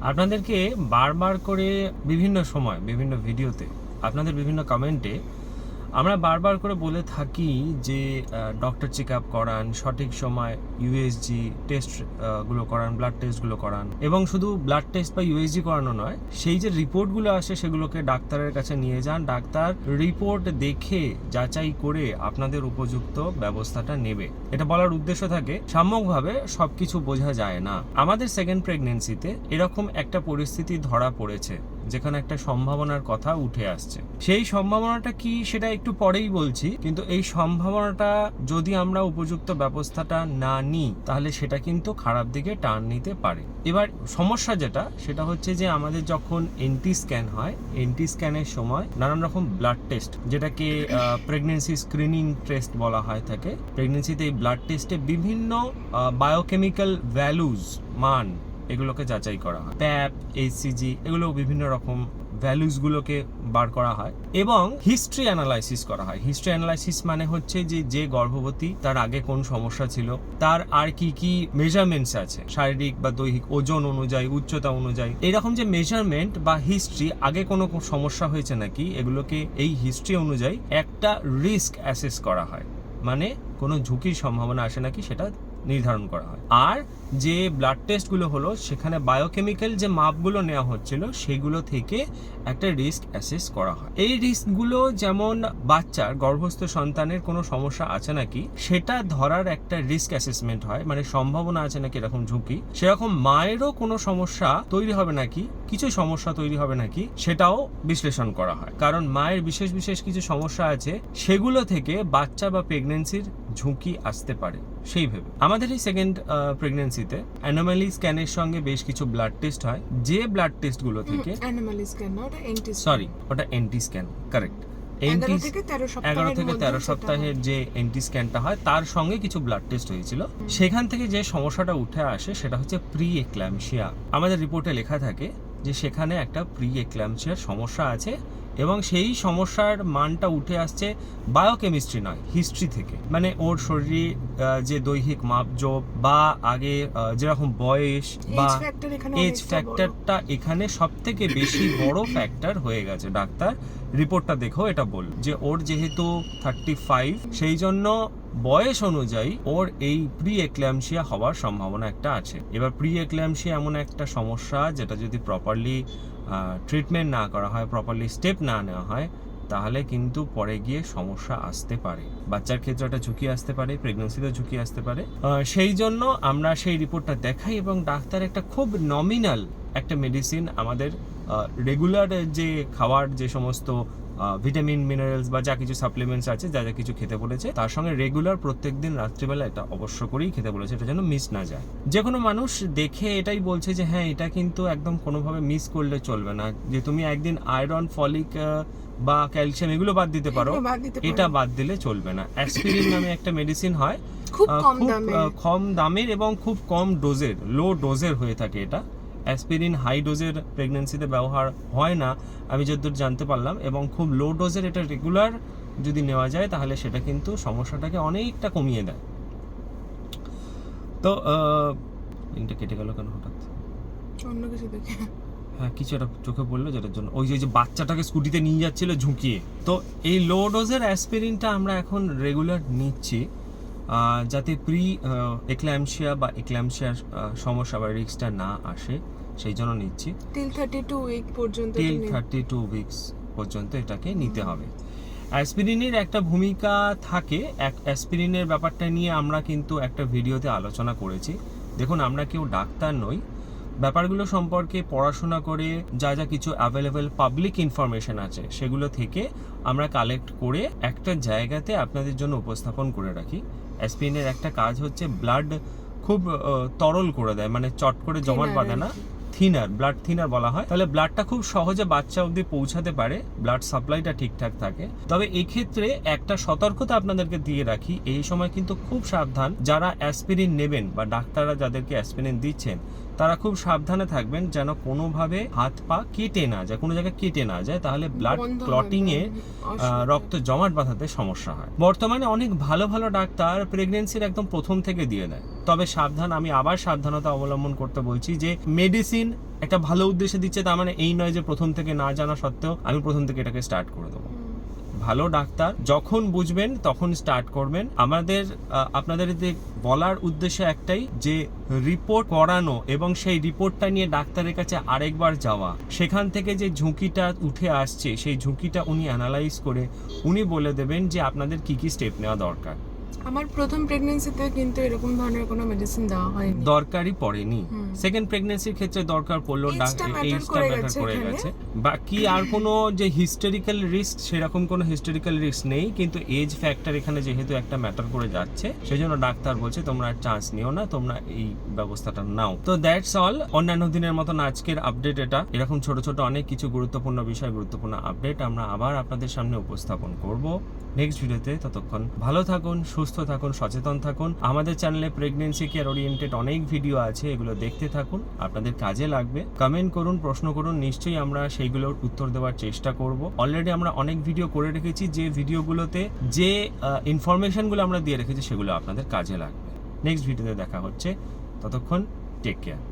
আপনাদেরকে বারবার করে বিভিন্ন সময় বিভিন্ন ভিডিওতে আপনাদের বিভিন্ন কমেন্টে আমরা বারবার করে বলে থাকি যে ডক্টর চেক আপ করান, সঠিক সময় ইউএসজি টেস্টগুলো করান ব্লাড টেস্টগুলো করান। এবং শুধু ব্লাড টেস্ট বা ইউএসজি করানো নয়, সেই যে রিপোর্টগুলো আসে সেগুলোকে ডাক্তারের কাছে নিয়ে যান। ডাক্তার রিপোর্ট দেখে যাচাই করে আপনাদের উপযুক্ত ব্যবস্থাটা নেবে। এটা বলার উদ্দেশ্য থাকে, সাম্যকভাবে সবকিছু বোঝা যায় না। আমাদের সেকেন্ড প্রেগনেন্সিতে এরকম একটা পরিস্থিতি ধরা পড়েছে। যেখানে একটা সম্ভাবনার কথা উঠে আসছে। সেই সম্ভাবনাটা কি সেটা একটু পরেই বলছি, কিন্তু এই সম্ভাবনাটা যদি আমরা উপযুক্ত ব্যবস্থাটা না নিই, তাহলে সেটা কিন্তু খারাপ দিকে টার্ন নিতে পারে। এবার সমস্যা যেটা, সেটা হচ্ছে যে আমাদের যখন এনটি স্ক্যান হয় এনটি স্ক্যানের সময় নানান রকম ব্লাড টেস্ট যেটাকে প্রেগনেন্সি স্ক্রিনিং টেস্ট বলা হয় থাকে প্রেগনেন্সিতে এই ব্লাড টেস্টে বিভিন্ন বায়োকেমিক্যাল ভ্যালুজ মান এগুলোকে যাচাই করা হয়। প্যাপ এইচসিজি এগুলো বিভিন্ন রকম ভ্যালুসগুলোকে বার করা হয় এবং হিস্ট্রি অ্যানালাইসিস করা হয়। হিস্ট্রি অ্যানালাইসিস মানে হচ্ছে যে যে গর্ভবতী তার আগে কোন সমস্যা ছিল, তার আর কি কি মেজারমেন্টস আছে, শারীরিক বা দৈহিক, ওজন অনুযায়ী, উচ্চতা অনুযায়ী। এরকম যে মেজারমেন্ট বা হিস্ট্রি আগে কোনো সমস্যা হয়েছে নাকি, এগুলোকে এই হিস্ট্রি অনুযায়ী একটা রিস্ক অ্যাসেস করা হয়। মানে কোনো ঝুঁকির সম্ভাবনা আসে নাকি সেটা নির্ধারণ করা হয়। আর যে ব্লাড টেস্টগুলো হলো, সেখানে বায়োকেমিক্যাল যে মাপগুলো নেওয়া হচ্ছিল, সেগুলো থেকে একটা রিস্ক অ্যাসেস করা হয়। এই রিস্কগুলো যেমন বাচ্চার, গর্ভস্থ সন্তানের কোনো সমস্যা আছে নাকি, সেটা ধরার একটা রিস্ক অ্যাসেসমেন্ট হয়। মানে সম্ভাবনা আছে নাকি এরকম ঝুঁকি? সেরকম মায়েরও কোনো সমস্যা তৈরি হবে নাকি? কিছু সমস্যা তৈরি হবে নাকি? সেটাও বিশ্লেষণ করা হয়। কারণ মায়ের বিশেষ বিশেষ কিছু সমস্যা আছে, সেগুলো থেকে বাচ্চা বা প্রেগনেন্সির ঝুঁকি আসতে পারে সেই ভেবে। আমাদের এই সেকেন্ড প্রেগনেন্সিতে অ্যানোমালি স্ক্যানের সঙ্গে বেশ কিছু ব্লাড টেস্ট হয়। যে ব্লাড টেস্টগুলো থেকে অ্যানিমাল স্ক্যান না ওটা এন্টি সরি ওটা এন্টি স্ক্যান কারেক্ট এগারো থেকে তেরো সপ্তাহের এগারো থেকে তেরো সপ্তাহের যে এন্টি স্ক্যানটা হয় তার সঙ্গে কিছু ব্লাড টেস্ট হয়েছিল। সেখান থেকে যে সমস্যাটা উঠে আসে সেটা হচ্ছে প্রি এক্ল্যামশিয়া আমাদের রিপোর্টে লেখা থাকে যে সেখানে একটা প্রি এক্ল্যামশিয়ার সমস্যা আছে এবং সেই সমস্যার মানটা উঠে আসছে বায়োকেমিস্ট্রি নয় হিস্ট্রি থেকে। মানে ওর শরীরে যে দৈহিক মাপজোপ বা আগে যেরকম বয়স বা এজ ফ্যাক্টরটা এখানে সব থেকে বেশি বড় ফ্যাক্টর হয়ে গেছে ডাক্তার। রিপোর্টটা দেখো এটা বল যে ওর যেহেতু থার্টি ফাইভ সেই জন্য বয়স অনুযায়ী ওর এই প্রি এক্ল্যামশিয়া হওয়ার সম্ভাবনা একটা আছে। এবার প্রি এক্ল্যামশিয়া এমন একটা সমস্যা যেটা যদি প্রপারলি ট্রিটমেন্ট না করা হয় প্রপারলি স্টেপ না নেওয়া হয়, তাহলে কিন্তু পরে গিয়ে সমস্যা আসতে পারে। বাচ্চার ক্ষেত্রে একটা ঝুঁকি আসতে পারে প্রেগনেন্সিতে ঝুঁকি আসতে পারে। সেই জন্য আমরা সেই রিপোর্টটা দেখাই এবং ডাক্তার একটা খুব নমিনাল একটা মেডিসিন আমাদের রেগুলার যে খাওয়ার যে সমস্ত ভিটামিন মিনারেলস বা যা কিছু সাপ্লিমেন্টস আছে যা যা কিছু খেতে বলেছে তার সঙ্গে রেগুলার প্রত্যেকদিন রাত্রিবেলা এটা অবশ্য করেই খেতে বলেছে এটা যেন মিস না যায়। যে কোনো মানুষ দেখে এটাই বলছে যে হ্যাঁ এটা কিন্তু একদম কোনোভাবে মিস করলে চলবে না। যে তুমি একদিন আয়রন ফলিক বা ক্যালসিয়াম এগুলো বাদ দিতে পারো। এটা বাদ দিলে চলবে না। অ্যাসপিরিন নামে একটা মেডিসিন হয় খুব কম দামের। এবং খুব কম ডোজের লো ডোজের হয়ে থাকে এটা। অ্যাসপিরিন হাই ডোজের প্রেগনেন্সিতে ব্যবহার হয় না আমি যতদূর জানতে পারলাম এবং খুব লো ডোজের এটা রেগুলার যদি নেওয়া যায় তাহলে সেটা কিন্তু সমস্যাটাকে অনেকটা কমিয়ে দেয়। তো লিঙ্কটা কেটে গেল কেন হঠাৎ? অন্য কিছু দেখে। হ্যাঁ কিছু একটা চোখে পড়ল যেটার জন্য। ওই যে বাচ্চাটাকে স্কুটিতে নিয়ে যাচ্ছিল ঝুঁকিয়ে। তো এই লো ডোজের অ্যাসপিরিনটা আমরা এখন রেগুলার নিচ্ছি। যাতে প্রি এক্ল্যামশিয়া বা এক্ল্যামশিয়ার সমস্যা বা রিস্কটা না আসে সেই জন্য নিচ্ছি। টিল থার্টি টু উইক পর্যন্ত টিল থার্টি টু উইকস পর্যন্ত এটাকে নিতে হবে। অ্যাসপিরিনের একটা ভূমিকা থাকে এক অ্যাসপিরিনের ব্যাপারটা নিয়ে আমরা কিন্তু একটা ভিডিওতে আলোচনা করেছি। দেখুন আমরা কেউ ডাক্তার নই। ব্যাপারগুলো সম্পর্কে পড়াশোনা করে যা যা কিছু অ্যাভেলেবেল পাবলিক ইনফরমেশন আছে সেগুলো থেকে আমরা কালেক্ট করে একটা জায়গাতে আপনাদের জন্য উপস্থাপন করে রাখি। অ্যাসপিরিনের একটা কাজ হচ্ছে ব্লাড খুব তরল করে দেয় মানে চট করে জমাট বাঁধে না। থিনার ব্লাড থিনার বলা হয়। তাহলে ব্লাডটা খুব সহজে বাচ্চা অবধি পৌঁছাতে পারে ব্লাড সাপ্লাইটা ঠিকঠাক থাকে। তবে এক্ষেত্রে একটা সতর্কতা আপনাদেরকে দিয়ে রাখি এই সময় কিন্তু খুব সাবধান। যারা অ্যাসপিরিন নেবেন বা ডাক্তাররা যাদেরকে অ্যাসপিরিন দিচ্ছেন তারা খুব সাবধানে থাকবেন যেন কোনোভাবে হাত পা কেটে না যায় কোনো জায়গায় কেটে না যায় তাহলে ব্লাড বন্ধ ক্লটিং এ রক্ত জমাট বাঁধাতে সমস্যা হয়। বর্তমানে অনেক ভালো ভালো ডাক্তার প্রেগনেন্সির একদম প্রথম থেকে দিয়ে দেয়। তবে সাবধান আমি আবার সাবধানতা অবলম্বন করতে বলছি যে মেডিসিন একটা ভালো উদ্দেশ্যে দিচ্ছে তার মানে এই নয় যে প্রথম থেকে না জানা সত্ত্বেও আমি প্রথম থেকে এটাকে স্টার্ট করে দেবো। ভালো ডাক্তার যখন বুঝবেন তখন স্টার্ট করবেন। আমাদের আপনাদের বলার উদ্দেশ্য একটাই যে রিপোর্ট করানো এবং সেই রিপোর্টটা নিয়ে ডাক্তারের কাছে আরেকবার যাওয়া। সেখান থেকে যে ঝুঁকিটা উঠে আসছে সেই ঝুঁকিটা উনি অ্যানালাইজ করে উনি বলে দেবেন যে আপনাদের কি কি স্টেপ নেওয়া দরকার। আমার প্রথম প্রেগনেন্সিতে কিন্তু এরকম ধরনের কোনো মেডিসিন দেওয়া হয়নি। দরকারই পড়েনি। সেকেন্ড প্রেগনেন্সির ক্ষেত্রে দরকার পড়ল এইজটা ম্যাটার করে গেছে বাকি আর কোনো যে হিস্টোরিক্যাল রিস্ক সেরকম কোনো হিস্টোরিক্যাল রিস্ক নেই কিন্তু এজ ফ্যাক্টর এখানে যেহেতু একটা ম্যাটার করে যাচ্ছে সেই জন্য ডাক্তার বলছে তোমরা চান্স নিও না তোমরা এই ব্যবস্থাটা নাও। তো দ্যাটস অল অন্যান্য দিনের মতন আজকের আপডেট এটা। এরকম ছোট ছোট অনেক কিছু গুরুত্বপূর্ণ বিষয় গুরুত্বপূর্ণ আপডেট আমরা আবার আপনাদের সামনে উপস্থাপন করব নেক্সট ভিডিওতে ততক্ষণ ভালো থাকুন সুস্থ থাকুন সচেতন থাকুন। আমাদের চ্যানেলে প্রেগনেন্সি কেয়ার ওরিয়েন্টেড অনেক ভিডিও আছে এগুলো দেখতে থাকুন, আপনাদের কাজে লাগবে। কমেন্ট করুন, প্রশ্ন করুন, নিশ্চয়ই আমরা সেইগুলোর উত্তর দেওয়ার চেষ্টা করব। অলরেডি আমরা অনেক ভিডিও করে রেখেছি, যে ভিডিওগুলোতে যে ইনফরমেশনগুলো আমরা দিয়ে রেখেছি, সেগুলো আপনাদের কাজে লাগবে। নেক্সট ভিডিওতে দেখা হচ্ছে। ততক্ষণ টেক কেয়ার